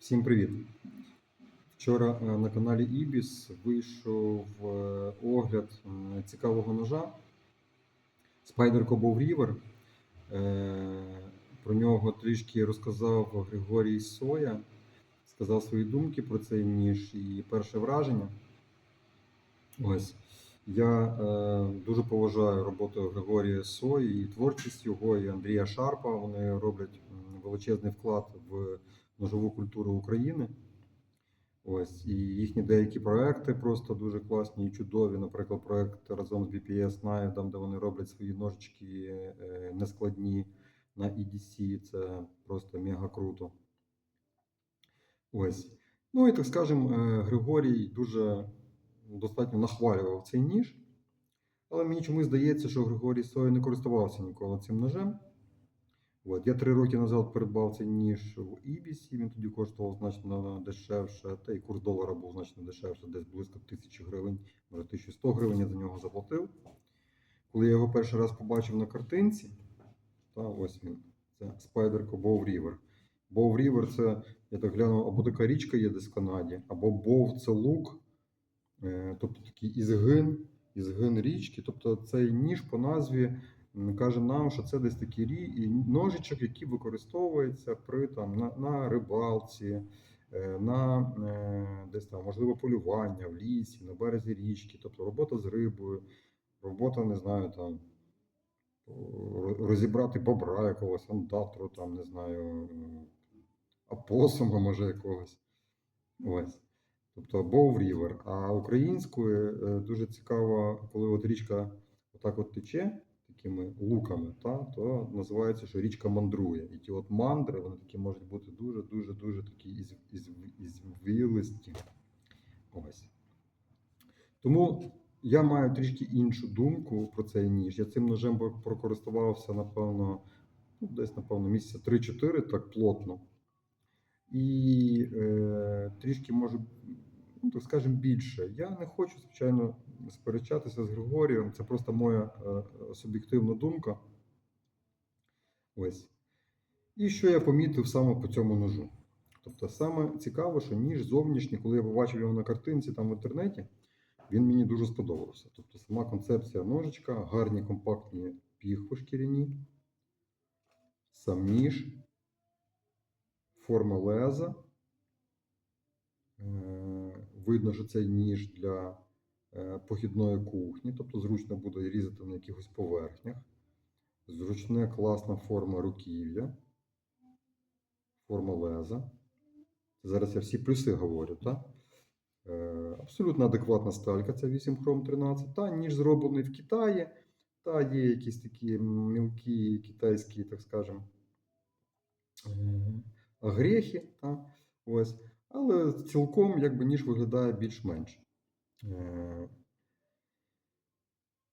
Всім привіт! Вчора е, на каналі Ibis вийшов е, огляд цікавого ножа Spider Cobalt River. Про нього трішки розказав Григорій Соя, сказав свої думки про цей ніж і перше враження. Ось. Я е, дуже поважаю роботу Григорія Сої і творчість його, і Андрія Шарпа. Вони роблять величезний вклад в ножову культуру України. Ось, і їхні деякі проекти просто дуже класні і чудові. Наприклад, проект разом з BPS Knife, там, де вони роблять свої ножички е, нескладні на EDC. Це просто мега круто. Ось. Ну і так скажемо, е, Григорій дуже достатньо нахвалював цей ніж. Але мені чомусь здається, що Григорій Сой не користувався ніколи цим ножем. От. Я три роки назад придбав цей ніж в Ібісі, він тоді коштував значно дешевше, та й курс долара був значно дешевше, десь близько 1000 гривень, може 1100 гривень я за нього заплатив. Коли я його перший раз побачив на картинці, та ось він, це Спайдерко Bow River. Bow River це, я так глянув, або така річка є десь в Канаді, або Bow це лук, тобто такий ізгин, ізгин річки. Тобто цей ніж по назві каже нам, що це десь такий рі, ножичок, який використовується при там на, на рибалці, е, на е, десь там можливо полювання в лісі, на березі річки, тобто робота з рибою, робота, не знаю, там розібрати бобра якогось, андатру, там, не знаю, е, апосума, може, якогось. Ось. Тобто Bow River. А українською е, дуже цікаво, коли от річка отак от тече такими луками, та, то називається, що річка мандрує. І ті от мандри, вони такі можуть бути дуже-дуже дуже такі із, із. Тому я маю трішки іншу думку про цей ніж. Я цим ножем прокористувався, напевно, ну, десь, напевно, місяця 3-4 так плотно. І е, трішки може, ну, так скажемо, більше. Я не хочу, звичайно, сперечатися з Григорієм. Це просто моя е, суб'єктивна думка. Ось. І що я помітив саме по цьому ножу. Тобто, саме цікаво, що ніж зовнішній, коли я побачив його на картинці там в інтернеті, він мені дуже сподобався. Тобто, сама концепція ножичка, гарні компактні піхви шкіряні, сам ніж, форма леза. Видно, що це ніж для е, похідної кухні, тобто зручно буде різати на якихось поверхнях. Зручна класна форма руків'я, форма леза. Зараз я всі плюси говорю, так? Е, Абсолютно адекватна сталька, це 8 хром 13, та ніж зроблений в Китаї, та є якісь такі мілкі китайські, так скажемо, е, грехи, та, ось. Але цілком якби ніж виглядає більш-менш. Е,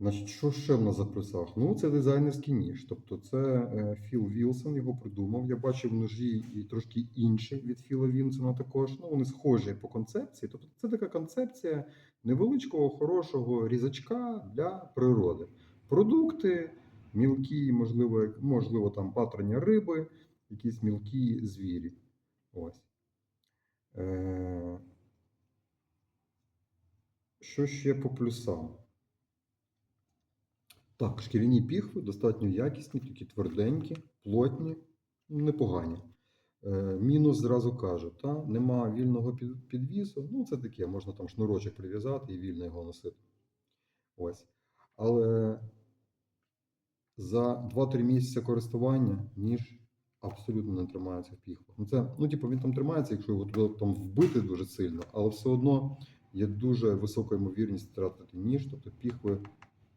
Значить, що ще в нас за плюсах? Ну, це дизайнерський ніж. Тобто, це е, Філ Вілсон його придумав. Я бачив ножі і трошки інші від Філа Вінсона також. Ну, вони схожі по концепції. Тобто, це така концепція невеличкого, хорошого різачка для природи. Продукти, мілкі, можливо, можливо, там патрення риби, якісь мілкі звірі. Ось. Е, Що ще по плюсам? Так, шкіряні піхви достатньо якісні, такі тверденькі, плотні, ну, непогані. Е, мінус зразу кажу, та, нема вільного під- підвісу. Ну, це таке, можна там шнурочок прив'язати і вільно його носити. Ось. Але за 2-3 місяці користування ніж абсолютно не тримається в піхвах. Ну, це, ну, типу, він там тримається, якщо його туди там вбити дуже сильно, але все одно є дуже висока ймовірність втратити ніж, тобто піхви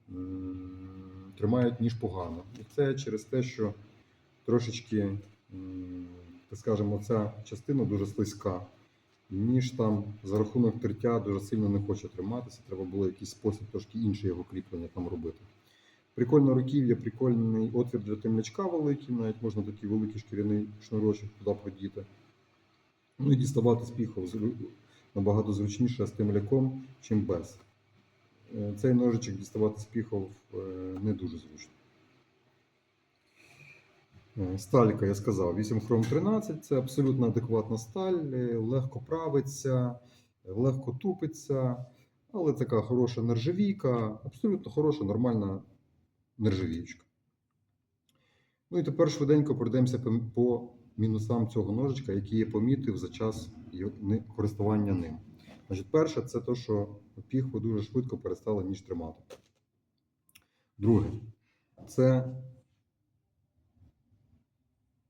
м, тримають ніж погано. І це через те, що трошечки, м, так скажемо, ця частина дуже слизька. Ніж там за рахунок тертя дуже сильно не хоче триматися. Треба було якийсь спосіб трошки інший його кріплення там робити. Прикольна руків'я, прикольний отвір для темлячка великий, навіть можна такий великий шкіряний шнурочок туди продіти. Ну і діставати з піхов набагато зручніше з темляком, чим без. Е, Цей ножичок діставати з піхов е, не дуже зручно. Е, Сталька, я сказав, 8 хром 13 це абсолютно адекватна сталь, легко правиться, легко тупиться, але така хороша нержавійка, абсолютно хороша, нормальна нержавіючка. Ну і тепер швиденько пройдемося по- мінусам цього ножичка, які я помітив за час користування ним. Значить, перше, це те, що піхви дуже швидко перестали ніж тримати. Друге, це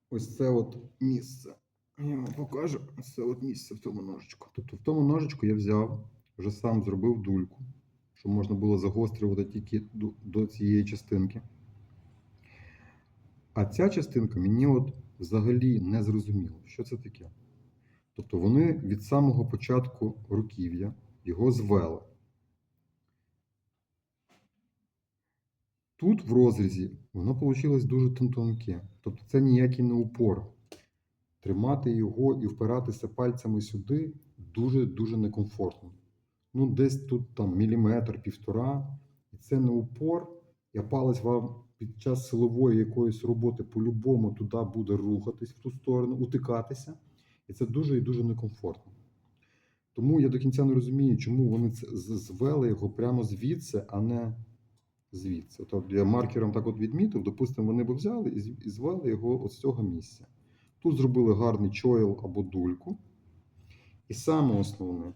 ось це от місце. Я вам покажу це от місце в цьому ножичку. Тобто в тому ножичку я взяв, вже сам зробив дульку, щоб можна було загострювати тільки до, до цієї частинки. А ця частинка мені от взагалі не зрозуміла, що це таке. Тобто вони від самого початку руків'я його звели. Тут в розрізі воно вийшло дуже тонке. Тобто це ніякий не упор. Тримати його і впиратися пальцями сюди дуже-дуже некомфортно. Ну, десь тут там міліметр, півтора, і це не упор. Я палець вам під час силової якоїсь роботи по-любому туди буде рухатись в ту сторону, утикатися. І це дуже і дуже некомфортно. Тому я до кінця не розумію, чому вони звели його прямо звідси, а не звідси. Тобто я маркером так от відмітив, допустимо, вони б взяли і звели його от з цього місця. Тут зробили гарний чойл або дульку. І саме основне,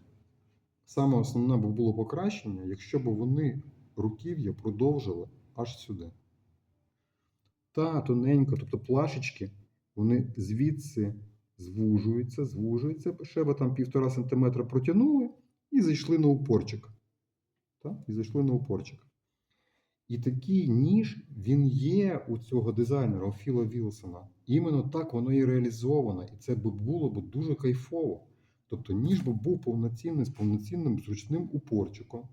саме основне було покращення, якщо б вони руків'я продовжили аж сюди. Та тоненько, тобто плашечки, вони звідси звужуються, звужуються, ще би там півтора сантиметра протягнули і зайшли на упорчик. Так? І зайшли на упорчик. І такий ніж він є у цього дизайнера, у Філа Вілсона. Іменно так воно і реалізовано. І це було б дуже кайфово. Тобто ніж би був повноцінний з повноцінним зручним упорчиком.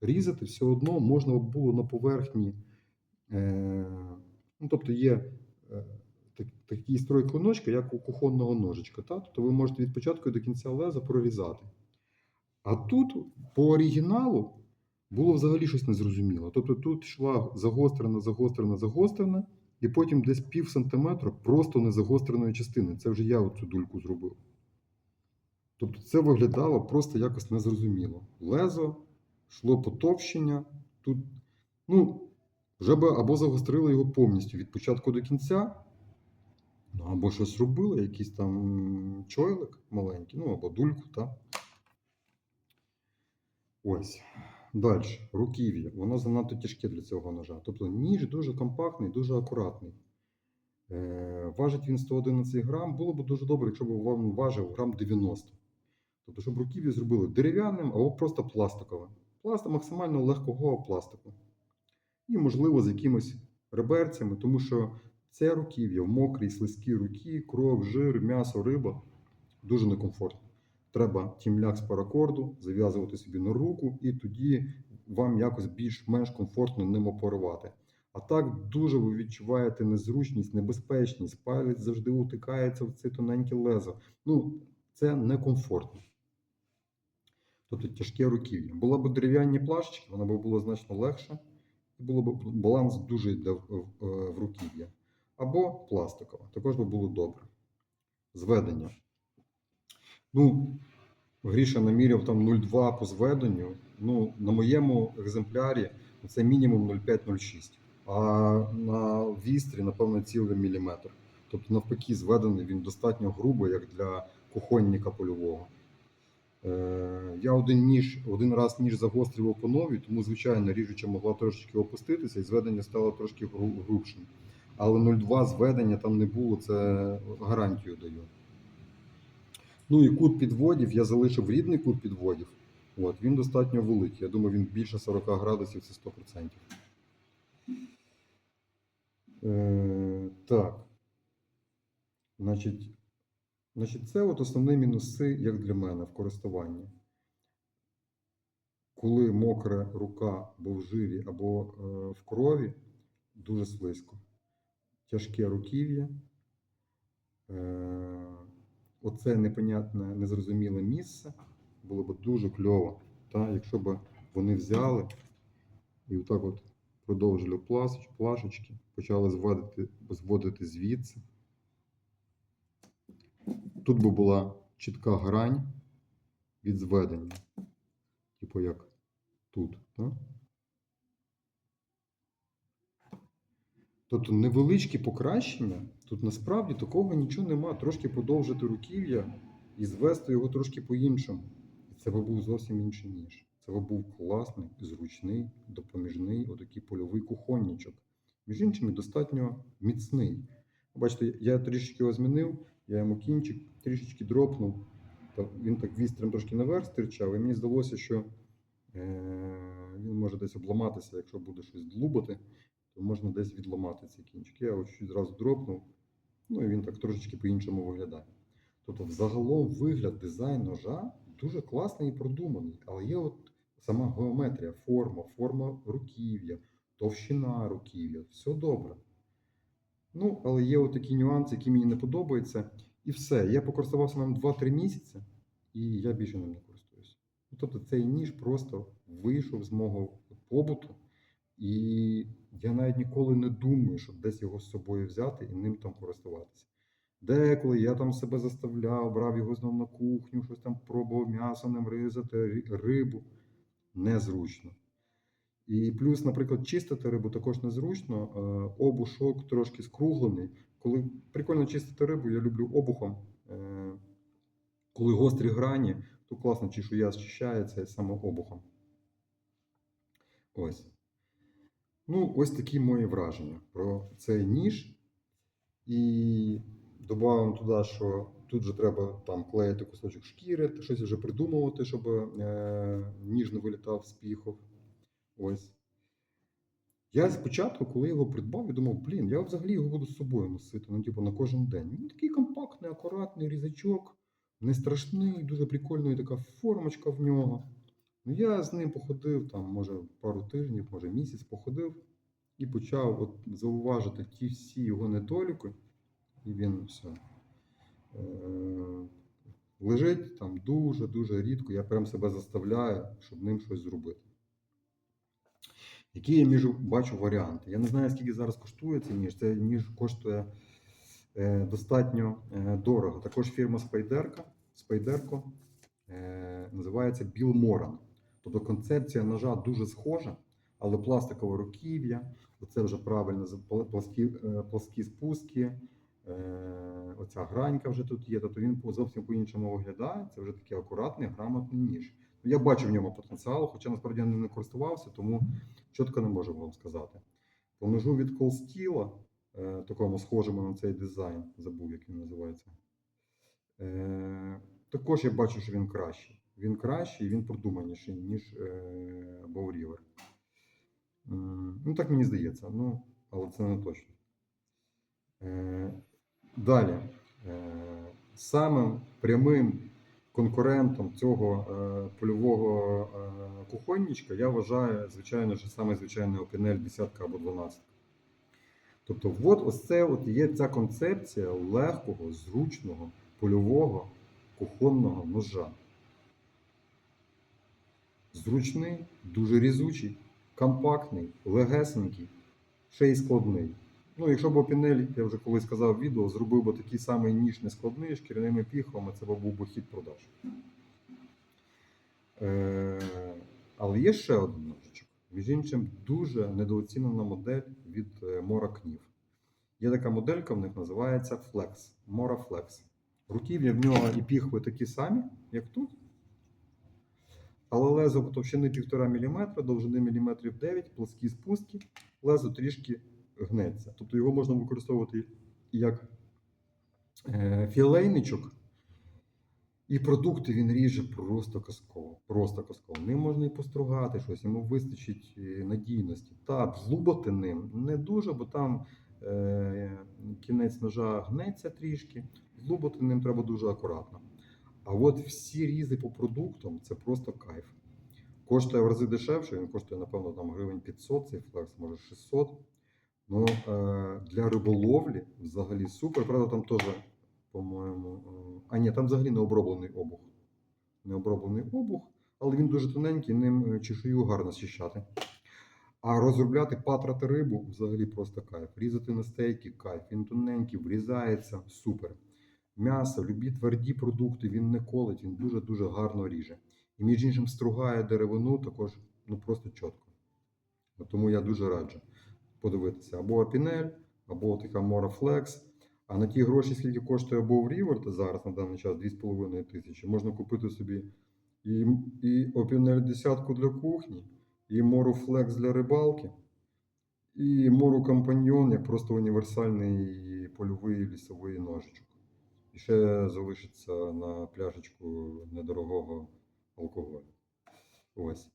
Різати все одно можна було на поверхні. Е, ну, тобто є е, так, такий строй клиночка, як у кухонного ножичка. Та? Тобто ви можете від початку до кінця леза прорізати. А тут по оригіналу було взагалі щось незрозуміло. Тобто тут йшла загострена, загострена, загострена, і потім десь пів сантиметра просто незагостреної частини. Це вже я оцю дульку зробив. Тобто це виглядало просто якось незрозуміло. Лезо, йшло потовщення. Тут, ну, вже би або загострили його повністю від початку до кінця, ну, або щось робили, якийсь там чойлик маленький, ну або дульку, так. Ось. Далі, руків'я. Воно занадто тяжке для цього ножа. Тобто ніж дуже компактний, дуже акуратний. Е, важить він 111 грам. Було б дуже добре, якщо б вам важив грам 90. Тобто, щоб руків'я зробили дерев'яним або просто пластиковим. Пластик максимально легкого пластику. І, можливо, з якимись реберцями, тому що це руків'я в мокрій, слизькій руці, кров, жир, м'ясо, риба дуже некомфортно. Треба тімляк з паракорду зав'язувати собі на руку, і тоді вам якось більш-менш комфортно ним оперувати. А так дуже ви відчуваєте незручність, небезпечність, палець завжди утикається в це тоненьке лезо. Ну, це некомфортно. Тобто тяжке руків'я. Була б дерев'яні плашечки, вона б було значно легше, і було б баланс дуже йде в, в, руків'я. Або пластикова, також би було добре. Зведення. Ну, Гріша наміряв там 0,2 по зведенню. Ну, на моєму екземплярі це мінімум 0,5-0,6. А на вістрі, напевно, цілий міліметр. Тобто, навпаки, зведений він достатньо грубий, як для кухонника польового. Е, я один ніж, один раз ніж загострював по тому, звичайно, ріжуча могла трошечки опуститися, і зведення стало трошки грубшим. Але 0,2 зведення там не було, це гарантію даю. Ну і кут підводів я залишив рідний кут підводів. От, він достатньо великий. Я думаю, він більше 40 градусів, це 100%. Е, так. Значить, значить, це от основні мінуси, як для мене, в користуванні. Коли мокра рука або в жирі, або е, в крові, дуже слизько. Тяжке руків'я. Е, оце непонятне, незрозуміле місце було б дуже кльово, та, якщо б вони взяли і отак от продовжили плашечки, почали зводити, зводити звідси. Тут би була чітка грань від зведення. Типу як тут. Так? Тобто невеличкі покращення, тут насправді такого нічого нема. Трошки подовжити руків'я і звести його трошки по-іншому. І це би був зовсім інший ніж. Це би був класний, зручний, допоміжний, отакий польовий кухонничок. Між іншим, достатньо міцний. Бачите, я трішечки його змінив, я йому кінчик трішечки дропнув. Він так вістрем трошки наверх стирчав, і мені здалося, що е- він може десь обламатися, якщо буде щось длубати, то можна десь відламати цей кінчик. Я чуть зразу дропнув, ну і він так трошечки по-іншому виглядає. Тобто, взагалом вигляд дизайн ножа дуже класний і продуманий, але є от сама геометрія, форма, форма руків'я, товщина руків'я, все добре. Ну, але є от такі нюанси, які мені не подобаються. І все. Я покористувався ним 2-3 місяці, і я більше ним не користуюся. Ну, Тобто цей ніж просто вийшов з мого побуту, і я навіть ніколи не думаю, щоб десь його з собою взяти і ним там користуватися. Деколи я там себе заставляв, брав його знову на кухню, щось там пробував м'ясо ним ризати, рибу. Незручно. І плюс, наприклад, чистити рибу також незручно. Обушок трошки скруглений. Коли прикольно чистити рибу, я люблю обухом. Е, Коли гострі грані, то класно чешуя зчищається саме обухом. Ось. Ну, ось такі мої враження про цей ніж. І додаємо туди, що тут же треба там клеїти кусочок шкіри, щось вже придумувати, щоб е, ніж не вилітав з піхов. Ось. Я спочатку, коли його придбав, я думав, блін, я взагалі його буду з собою носити, ну, типу, на кожен день. Він такий компактний, акуратний різачок, не страшний, дуже прикольна така формочка в нього. Ну, я з ним походив, там, може, пару тижнів, може місяць походив і почав от, зауважити ті всі його недоліки, і він все. Е- лежить там дуже-дуже рідко. Я прям себе заставляю, щоб ним щось зробити. Які я між, бачу варіанти? Я не знаю, скільки зараз коштує цей ніж. Цей ніж коштує е, достатньо е, дорого. Також фірма Спайдерка, Спайдерко е, називається Білморан. Тобто концепція ножа дуже схожа, але пластикове руків'я, оце вже правильно пласкі, е, пласкі спуски. е, Оця гранька вже тут є, тобто він зовсім по-іншому виглядає. Це вже такий акуратний, грамотний ніж. Я бачу в ньому потенціал, хоча насправді я не користувався, тому чітко не можу вам сказати. По ножу від Колстіла, е, такому схожому на цей дизайн, забув, як він називається. Е, також я бачу, що він кращий. Він кращий і він продуманіший, ніж Баурівер. Ну, так мені здається, ну, але це не точно. Е, далі. Самим прямим конкурентом цього е, польового е, кухонничка я вважаю, звичайно, що саме звичайний Opinel 10 або 12. Тобто, от ось це от є ця концепція легкого, зручного, польового кухонного ножа. Зручний, дуже різучий, компактний, легесенький, ще й складний. Ну, якщо б Opinel, я вже колись сказав в відео, зробив би такий самий ніж нескладний шкіряними піхвами, це б був би хід продаж. Е, але є ще один ножичок. Між іншим, дуже недооцінена модель від е, Mora Kniv. Є така моделька, в них називається Flex. Mora Flex. Руків'я в нього і піхви такі самі, як тут. Але лезо товщини 1,5 мм, довжини міліметрів 9, плоскі спуски, лезо трішки гнеться. Тобто його можна використовувати як е, філейничок, і продукти він ріже просто казково. Просто казково. Ним можна і постругати щось, йому вистачить е, надійності. Так, злубати ним не дуже, бо там е, кінець ножа гнеться трішки. Злубати ним треба дуже акуратно. А от всі різи по продуктам це просто кайф. Коштує в рази дешевше, він коштує, напевно, там гривень 500, цей флекс, може 600. Ну, е, для риболовлі взагалі супер. Правда, там теж, по-моєму. е, А ні, там взагалі не оброблений обух. Не оброблений обух, але він дуже тоненький, ним е, чешую гарно зчищати. А розробляти, патрати рибу взагалі просто кайф. Різати на стейки, кайф. Він тоненький, врізається, супер. М'ясо, любі тверді продукти, він не колить, він дуже-дуже гарно ріже. І між іншим стругає деревину також ну просто чітко. Тому я дуже раджу подивитися або Апінель, або така Flex. А на ті гроші, скільки коштує Above River зараз на даний час 2,5 тисячі, можна купити собі і, і Опінель десятку для кухні, і Мору Flex для рибалки, і Мору Компаньйон як просто універсальний польовий лісовий ножичок. І ще залишиться на пляшечку недорогого алкоголю. Ось.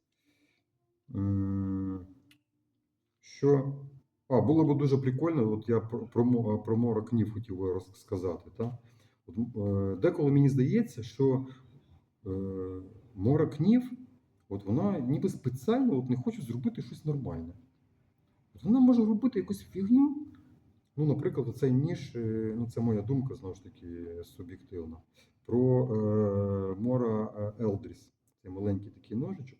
Що? А, було б дуже прикольно, от я про, про, мо- про Мора Кнів хотів розказати. Та? От, е, деколи мені здається, що е, Мора Кнів, от вона ніби спеціально от не хоче зробити щось нормальне. От вона може робити якусь фігню. Ну, наприклад, оцей ніж, е, ну це моя думка, знову ж таки, суб'єктивна. Про е, Мора Елдріс. Це маленький такий ножичок.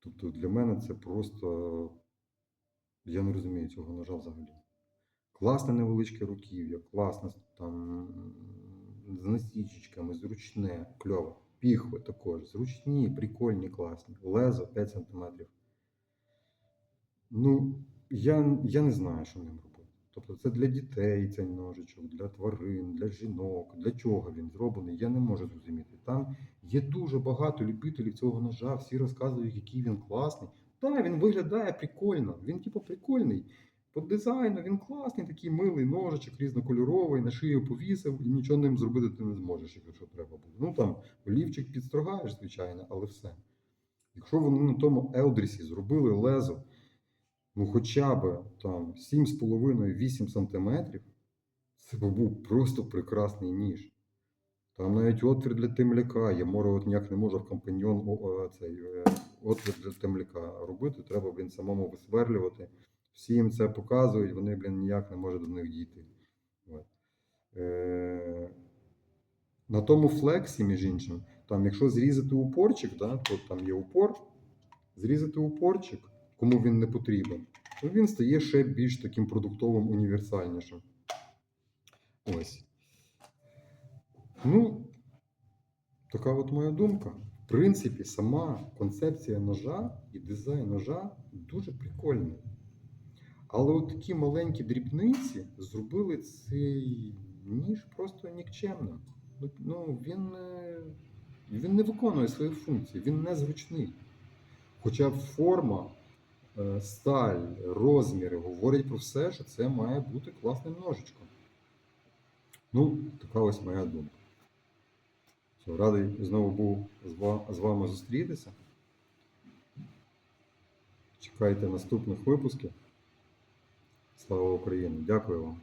Тобто для мене це просто. Я не розумію цього ножа взагалі. Класне невеличке руків'я, класне там з насічечками, зручне, кльово. Піхви також, зручні, прикольні, класні. Лезо 5 см. Ну, я, я не знаю, що ним робити. Тобто це для дітей цей ножичок, для тварин, для жінок, для чого він зроблений, я не можу зрозуміти. Там є дуже багато любителів цього ножа, всі розказують, який він класний. Так, він виглядає прикольно, він типу прикольний. По дизайну він класний, такий милий ножичок, різнокольоровий, на шию повісив, і нічого ним зробити ти не зможеш, якщо треба буде. Ну там олівчик підстрогаєш, звичайно, але все. Якщо вони на тому Елдрісі зробили лезо, ну хоча б там 7,5-8 см, це був просто прекрасний ніж. Там навіть отвір для темляка є. Море от ніяк не може в компаньйон цей, е, отвір для темляка робити. Треба, блін, самому висверлювати. Всі їм це показують, вони, блін, ніяк не можуть до них дійти. От. Е, на тому флексі, між іншим, там, якщо зрізати упорчик, да, то там є упор, зрізати упорчик, кому він не потрібен, то він стає ще більш таким продуктовим універсальнішим. Ось. Ну, така от моя думка. В принципі, сама концепція ножа і дизайн ножа дуже прикольний. Але от такі маленькі дрібниці зробили цей ніж просто нікчемним. Ну, Ну, він, не- він не виконує свої функції, він незручний. Хоча форма, е, сталь, розміри говорять про все, що це має бути класним ножичком. Ну, така ось моя думка. Радий знову був з вами зустрітися. Чекайте наступних випусків. Слава Україні! Дякую вам.